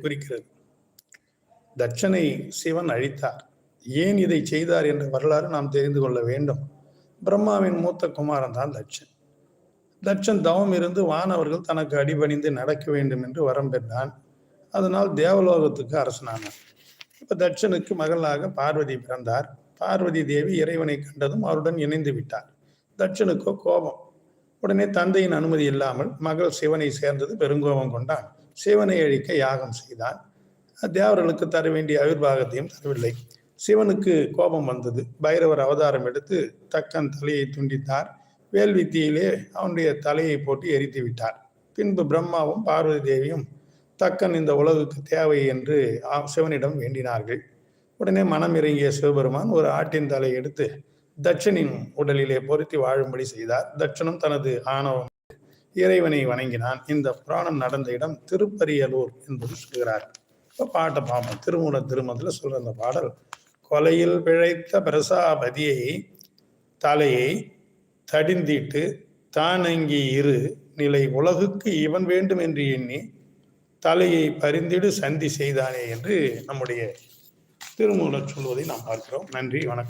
குறிக்கிறது. தட்சனை சிவன் அழித்தார். ஏன் இதை செய்தார் என்ற வரலாறு நாம் தெரிந்து கொள்ள வேண்டும். பிரம்மாவின் மூத்த குமாரன் தான் தட்சன். தட்சன் தவம் இருந்து வானவர்கள் தனக்கு அடிபணிந்து நடக்க வேண்டும் என்று வரம் பெற்றான். அதனால் தேவலோகத்துக்கு அரசனானான். இப்ப தட்சனுக்கு மகளாக பார்வதி பிறந்தார். பார்வதி தேவி இறைவனை கண்டதும் அவருடன் இணைந்து விட்டார். தட்சனுக்கோ கோபம். உடனே தந்தையின் அனுமதி இல்லாமல் மகள் சிவனை சேர்ந்தது பெருங்கோபம் கொண்டான். சிவனை அழிக்க யாகம் செய்தான். தேவர்களுக்கு தர வேண்டிய ஆயுர்வாகத்தையும் தரவில்லை. சிவனுக்கு கோபம் வந்தது. பைரவர் அவதாரம் எடுத்து தக்கன் தலையை துண்டித்தார். வேல்வித்தியிலே அவனுடைய தலையை போட்டு எரித்து விட்டார். பின்பு பிரம்மாவும் பார்வதி தேவியும் தக்கன் இந்த உலகுக்கு தேவை என்று சிவனிடம் வேண்டினார்கள். உடனே மனம் இறங்கிய சிவபெருமான் ஒரு ஆட்டின் தலையை எடுத்து தட்சனின் உடலிலே பொருத்தி வாழும்படி செய்தார். தட்சனும் தனது ஆணவம் இறைவனை வணங்கினான். இந்த புராணம் நடந்த இடம் திருப்பரியலூர் என்பது சொல்கிறார். இப்போ பாட்டை பார்ப்போம் திருமூல திருமதில் சொல்ற அந்த பாடல் கொலையில் பிழைத்த பிரசாபதியை தலையை தடிந்திட்டு தானங்கி இரு நிலை உலகுக்கு இவன் வேண்டும் என்று எண்ணி தலையை பரிந்திடு சந்தி செய்தானே என்று நம்முடைய திருமூலர் சொல்வதை நாம் பார்க்கிறோம். நன்றி வணக்கம்.